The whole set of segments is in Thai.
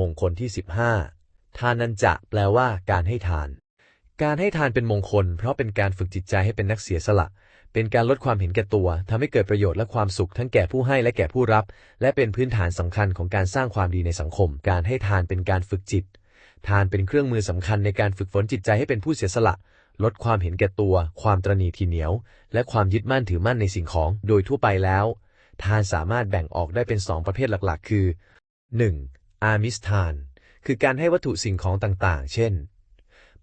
มงคลที่ 15 ทานันจะแปลว่าการให้ทาน การให้ทานเป็นมงคล เพราะเป็นการฝึกจิตใจให้เป็นนักเสียสละ เป็นการลดความเห็นแก่ตัวทำให้เกิดประโยชน์และความสุขทั้งแก่ผู้ให้และแก่ผู้รับ และเป็นพื้นฐานสำคัญของการสร้างความดีในสังคม การให้ทานเป็นการฝึกจิต ทานเป็นเครื่องมือสำคัญในการฝึกฝนจิตใจให้เป็นผู้เสียสละ ลดความเห็นแก่ตัว ความตรณีทีเหนียว และความยึดมั่นถือมั่นในสิ่งของ โดยทั่วไปแล้ว ทานสามารถแบ่งออกได้เป็นสองประเภทหลักๆ คือ 1. อามิสทาน คือการให้วัตถุสิ่งของต่างๆ เช่น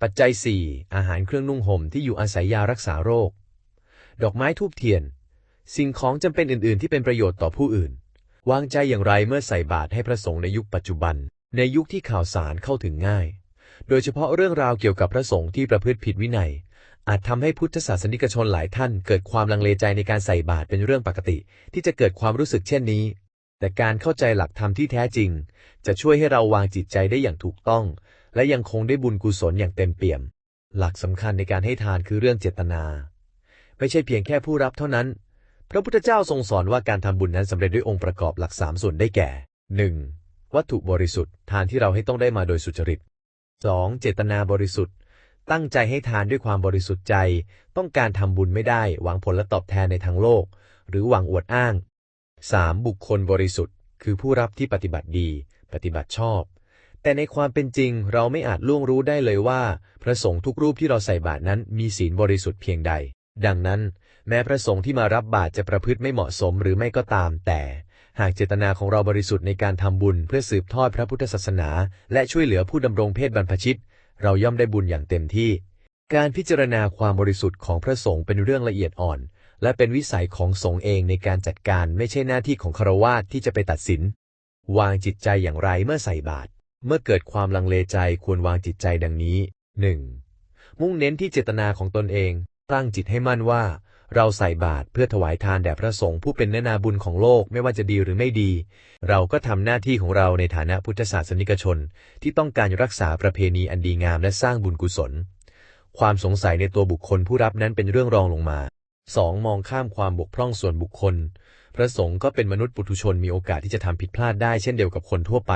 ปัจจัย 4 อาหารเครื่องนุ่งห่มที่อยู่อาศัยยารักษาโรค ดอกไม้ทูบเทียน สิ่งของจำเป็นอื่น ๆ ที่เป็นประโยชน์ต่อผู้อื่น วางใจอย่างไรเมื่อใส่บาตรให้พระสงฆ์ในยุคปัจจุบัน ในยุคที่ข่าวสารเข้าถึงง่าย โดยเฉพาะเรื่องราวเกี่ยวกับพระสงฆ์ที่ประพฤติผิดวินัยอาจทำให้พุทธศาสนิกชนหลายท่านเกิดความลังเลใจในการใส่บาตรเป็นเรื่องปกติ ที่จะเกิดความรู้สึกเช่นนี้ แต่การเข้าใจหลักธรรมที่แท้จริง จะช่วยให้เราวางจิตใจได้อย่างถูกต้อง และยังคงได้บุญกุศลอย่างเต็มเปี่ยม หลักสำคัญในการให้ทานคือเรื่องเจตนา ไม่ใช่เพียงแค่ผู้รับเท่านั้น พระพุทธเจ้าทรงสอนว่าการทำบุญนั้นสำเร็จด้วยองค์ประกอบหลักสามส่วนได้แก่ 1. วัตถุบริสุทธิ์ ทานที่เราให้ต้องได้มาโดยสุจริต 2. เจตนาบริสุทธิ์ ตั้งใจให้ทานด้วยความบริสุทธิ์ใจ ต้องการทำบุญไม่ได้ หวังผลและตอบแทนในทางโลก หรือหวังอวดอ้าง 3. บุคคลบริสุทธิ์ คือผู้รับที่ปฏิบัติดี ปฏิบัติชอบ แต่ในความเป็นจริงเราไม่อาจล่วงรู้ได้เลยว่า พระสงฆ์ทุกรูปที่เราใส่บาตรนั้นมีศีลบริสุทธิ์เพียงใด ดังนั้น แม้พระสงฆ์ที่มารับบาตรจะประพฤติไม่เหมาะสมหรือไม่ก็ตาม แต่หากเจตนาของเราบริสุทธิ์ในการทำบุญเพื่อสืบทอดพระพุทธศาสนา และช่วยเหลือผู้ดำรงเพศบรรพชิต เราย่อมได้บุญอย่างเต็มที่ การพิจารณาความบริสุทธิ์ของพระสงฆ์เป็นเรื่องละเอียดอ่อน และเป็นวิสัยของสงฆ์เองในการจัดการไม่ใช่หน้าที่ของคารวาสที่จะไปตัดสิน วางจิตใจอย่างไรเมื่อใส่บาตรเมื่อเกิดความลังเลใจควรวางจิตใจดังนี้ 1. มุ่งเน้นที่เจตนาของตนเอง ตั้งจิตให้มั่นว่า เราใส่บาตรเพื่อถวายทานแด่พระสงฆ์ผู้เป็นเนนาบุญของโลกไม่ว่าจะดีหรือไม่ดี เราก็ทำหน้าที่ของเราในฐานะพุทธศาสนิกชน ที่ต้องการรักษาประเพณีอันดีงามและสร้างบุญกุศล ความสงสัยในตัวบุคคลผู้รับนั้นเป็นเรื่องรองลงมา 2. มองข้ามความบกพร่องส่วนบุคคล พระสงฆ์ก็เป็นมนุษย์ปุถุชนมีโอกาสที่จะทำผิดพลาดได้เช่นเดียวกับคนทั่วไป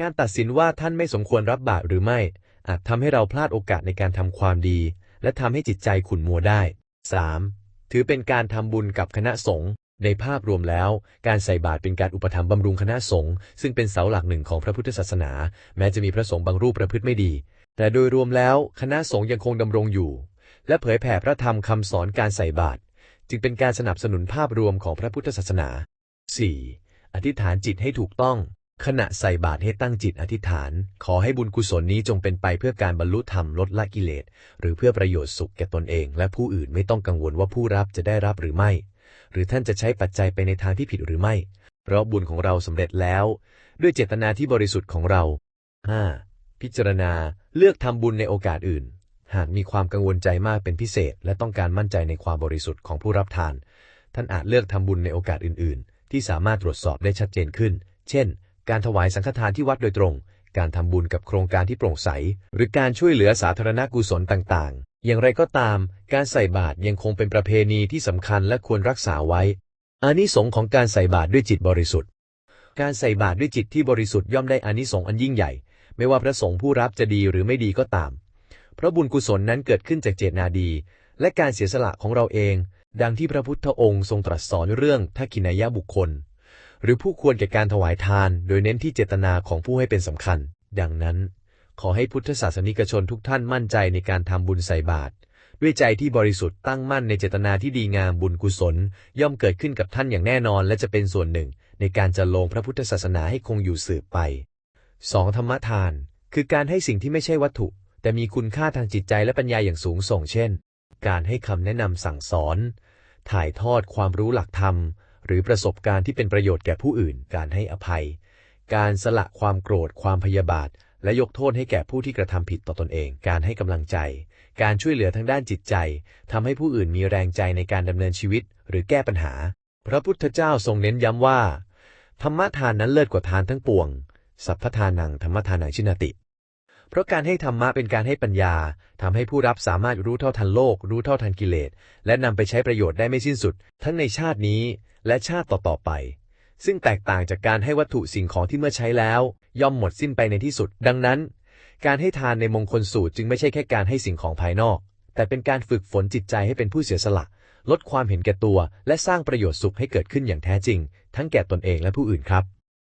การตัดสินว่าท่านไม่สมควรรับบาตรหรือไม่ อาจทำให้เราพลาดโอกาสในการทำความดี และทำให้จิตใจขุ่นมัวได้ 3. ถือเป็นการทำบุญกับคณะสงฆ์ในภาพรวมแล้ว การใส่บาตรเป็นการอุปถัมภ์บำรุงคณะสงฆ์ซึ่งเป็นเสาหลักหนึ่งของพระพุทธศาสนา แม้จะมีพระสงฆ์บางรูปประพฤติไม่ดี แต่โดยรวมแล้วคณะสงฆ์ยังคงดำรงอยู่ และเผยแผ่พระธรรมคำสอนการใส่บาตรจึงเป็นการสนับสนุนภาพรวมของพระพุทธศาสนา 4. อธิษฐานจิตให้ถูกต้อง ขณะใส่บาตรให้ตั้งจิตอธิษฐาน ขอให้บุญกุศลนี้จงเป็นไปเพื่อการบรรลุธรรมลดละกิเลส หรือเพื่อประโยชน์สุขแก่ตนเอง และผู้อื่นไม่ต้องกังวลว่าผู้รับจะได้รับหรือไม่ หรือท่านจะใช้ปัจจัยไปในทางที่ผิดหรือไม่ เพราะบุญของเราสำเร็จแล้ว ด้วยเจตนาที่บริสุทธิ์ของเรา 5. พิจารณาเลือกทำบุญในโอกาสอื่น หากมีความกังวลใจมากเป็นพิเศษ และต้องการมั่นใจในความบริสุทธิ์ของผู้รับทาน ท่านอาจเลือกทำบุญในโอกาสอื่น ๆ ที่สามารถตรวจสอบได้ชัดเจนขึ้น เช่น การถวายสังฆทานที่วัดโดยตรง การทำบุญกับโครงการที่โปร่งใส หรือการช่วยเหลือสาธารณกุศลต่าง ๆ อย่างไรก็ตาม การใส่บาตรยังคงเป็นประเพณีที่สำคัญและควรรักษาไว้อานิสงส์ของการใส่บาตรด้วยจิตบริสุทธิ์ การใส่บาตรด้วยจิตที่บริสุทธิ์ย่อมได้อานิสงส์อันยิ่งใหญ่ ไม่ว่าพระสงฆ์ผู้รับจะดีหรือไม่ดีก็ตาม พระบุญกุศลนั้นเกิดขึ้นจากเจตนาดี และการเสียสละของเราเอง ดังที่พระพุทธองค์ทรงตรัสสอนเรื่องทักขินายะบุคคล หรือผู้ควรแก่การถวายทาน โดยเน้นที่เจตนาของผู้ให้เป็นสำคัญ ดังนั้น ขอให้พุทธศาสนิกชนทุกท่านมั่นใจในการทำบุญใส่บาตรด้วยใจที่บริสุทธิ์ตั้งมั่นในเจตนาที่ดีงามบุญกุศล ย่อมเกิดขึ้นกับท่านอย่างแน่นอน และจะเป็นส่วนหนึ่ง ในการจะลงพระพุทธศาสนาให้คงอยู่สืบไป 2. ธรรมทาน คือการให้สิ่งที่ไม่ใช่วัตถุ แต่มีคุณค่าทางจิตใจและปัญญาอย่างสูงส่งเช่น การให้คำแนะนำสั่งสอน ถ่ายทอดความรู้หลักธรรม หรือประสบการณ์ที่เป็นประโยชน์แก่ผู้อื่น การให้อภัย การสละความโกรธ ความพยาบาท และยกโทษให้แก่ผู้ที่กระทำผิดต่อตนเอง การให้กำลังใจ การช่วยเหลือทางด้านจิตใจทำให้ผู้อื่นมีแรงใจในการดำเนินชีวิต หรือแก้ปัญหา พระพุทธเจ้าทรงเน้นย้ำว่าธรรมทานนั้นเลิศกว่าทานทั้งปวง สัพพทานังธรรมทานังชินาติ เพราะการให้ธรรมะเป็นการให้ปัญญาทำให้ผู้รับสามารถรู้เท่าทันโลก รู้เท่าทันกิเลส และนำไปใช้ประโยชน์ได้ไม่สิ้นสุด ทั้งในชาตินี้และชาติต่อๆไป ซึ่งแตกต่างจากการให้วัตถุสิ่งของที่เมื่อใช้แล้ว ย่อมหมดสิ้นไปในที่สุด ดังนั้น การให้ทานในมงคลสูตรจึงไม่ใช่แค่การให้สิ่งของภายนอก แต่เป็นการฝึกฝนจิตใจให้เป็นผู้เสียสละ ลดความเห็นแก่ตัว และสร้างประโยชน์สุขให้เกิดขึ้นอย่างแท้จริง ทั้งแก่ตนเองและผู้อื่นครับ